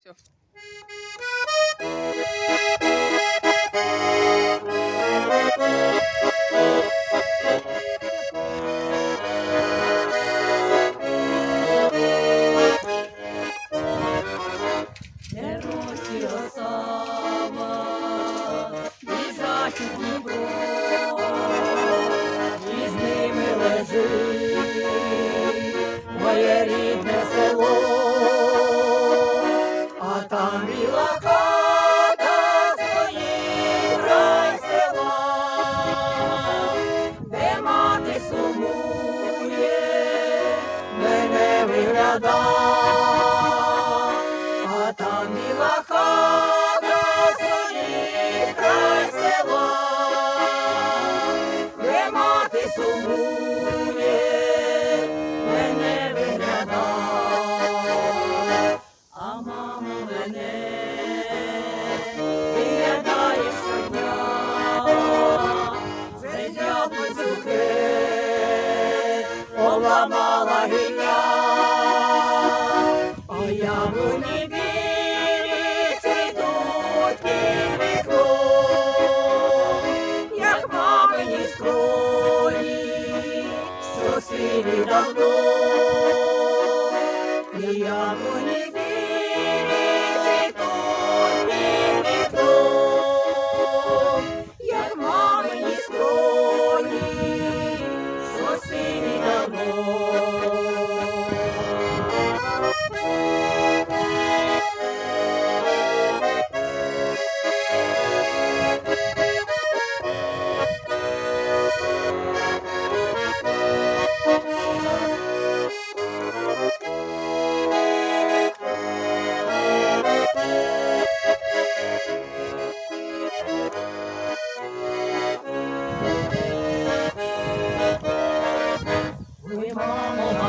Все. Не росі росава, біжать Там біла хата стоїть край села, де мати сумує, мене виглядає. А там біла хата стоїть край села, мати сумує, Ibrahim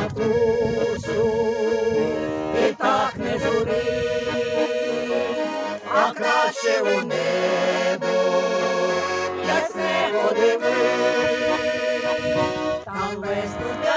матусю, ти так не жури, а краще у небо, ясне подиви, там весь туди.